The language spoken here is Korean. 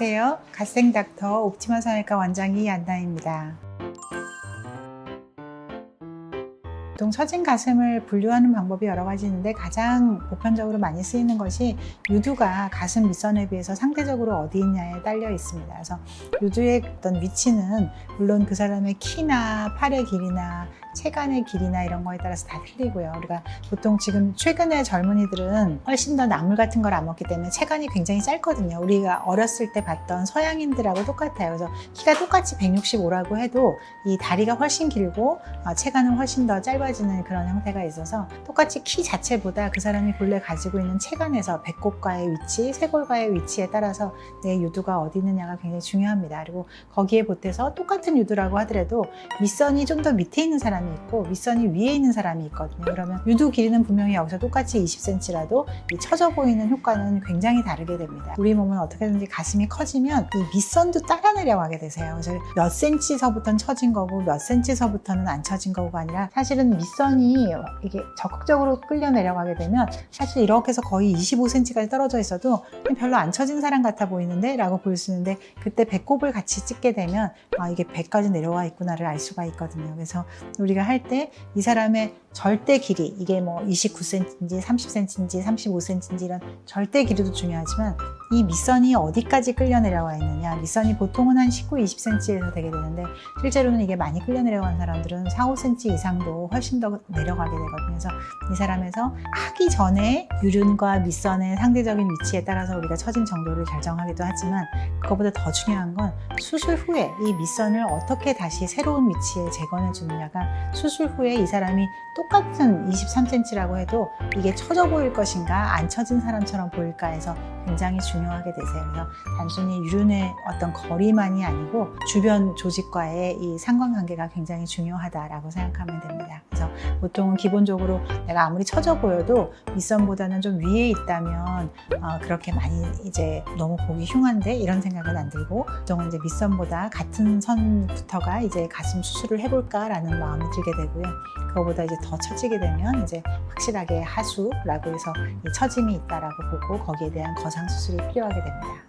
안녕하세요. 갓생 닥터 옵티마 성형외과 원장 이 안나입니다. 보통 처진 가슴을 분류하는 방법이 여러 가지 있는데 가장 보편적으로 많이 쓰이는 것이 유두가 가슴 밑선에 비해서 상대적으로 어디 있냐에 딸려 있습니다. 그래서 유두의 어떤 위치는 물론 그 사람의 키나 팔의 길이나 체간의 길이나 이런 거에 따라서 다 틀리고요. 우리가 보통 지금 최근에 젊은이들은 훨씬 더 나물 같은 걸 안 먹기 때문에 체간이 굉장히 짧거든요. 우리가 어렸을 때 봤던 서양인들하고 똑같아요. 그래서 키가 똑같이 165라고 해도 이 다리가 훨씬 길고 어, 체간은 훨씬 더 짧아 지는 그런 형태가 있어서 똑같이 키 자체보다 그 사람이 본래 가지고 있는 체간에서 배꼽과의 위치, 쇄골과의 위치에 따라서 내 유두가 어디 있느냐가 굉장히 중요합니다. 그리고 거기에 보태서 똑같은 유두라고 하더라도 밑선이 좀 더 밑에 있는 사람이 있고 윗선이 위에 있는 사람이 있거든요. 그러면 유두 길이는 분명히 여기서 똑같이 20cm라도 이 처져 보이는 효과는 굉장히 다르게 됩니다. 우리 몸은 어떻게든지 가슴이 커지면 이 밑선도 따라 내려가게 되세요. 그래서 몇 cm서부터는 처진 거고 몇 cm서부터는 안 처진 거가 아니라 사실은 밑선이 이게 적극적으로 끌려 내려가게 되면 사실 이렇게 해서 거의 25cm까지 떨어져 있어도 별로 안 처진 사람 같아 보이는데 라고 보일 수 있는데 그때 배꼽을 같이 찍게 되면 아 이게 배까지 내려와 있구나를 알 수가 있거든요. 그래서 우리가 할 때 이 사람의 절대 길이 이게 뭐 29cm인지 30cm인지 35cm인지 이런 절대 길이도 중요하지만 이 밑선이 어디까지 끌려 내려와 있느냐 밑선이 보통은 한 19, 20cm에서 되게 되는데 실제로는 이게 많이 끌려 내려간 사람들은 4, 5cm 이상도 훨씬 더 내려가게 되거든요. 그래서 이 사람에서 하기 전에 유륜과 밑선의 상대적인 위치에 따라서 우리가 처진 정도를 결정하기도 하지만 그것보다 더 중요한 건 수술 후에 이 밑선을 어떻게 다시 새로운 위치에 재건해 주느냐가 수술 후에 이 사람이 똑같은 23cm라고 해도 이게 처져 보일 것인가 안 처진 사람처럼 보일까 해서 굉장히 중요하게 되세요. 그래서 단순히 유륜의 어떤 거리만이 아니고 주변 조직과의 이 상관관계가 굉장히 중요하다라고 생각하면 됩니다. 그래서 보통은 기본적으로 내가 아무리 처져 보여도 밑선보다는 좀 위에 있다면 어, 그렇게 많이 이제 너무 보기 흉한데 이런 생각은 안 들고 보통은 이제 밑선보다 같은 선부터가 이제 가슴 수술을 해볼까라는 마음이 들게 되고요. 그거보다 이제 더 처지게 되면 이제 확실하게 하수라고 해서 이 처짐이 있다라고 보고 거기에 대한 거상 수술이 필요하게 됩니다.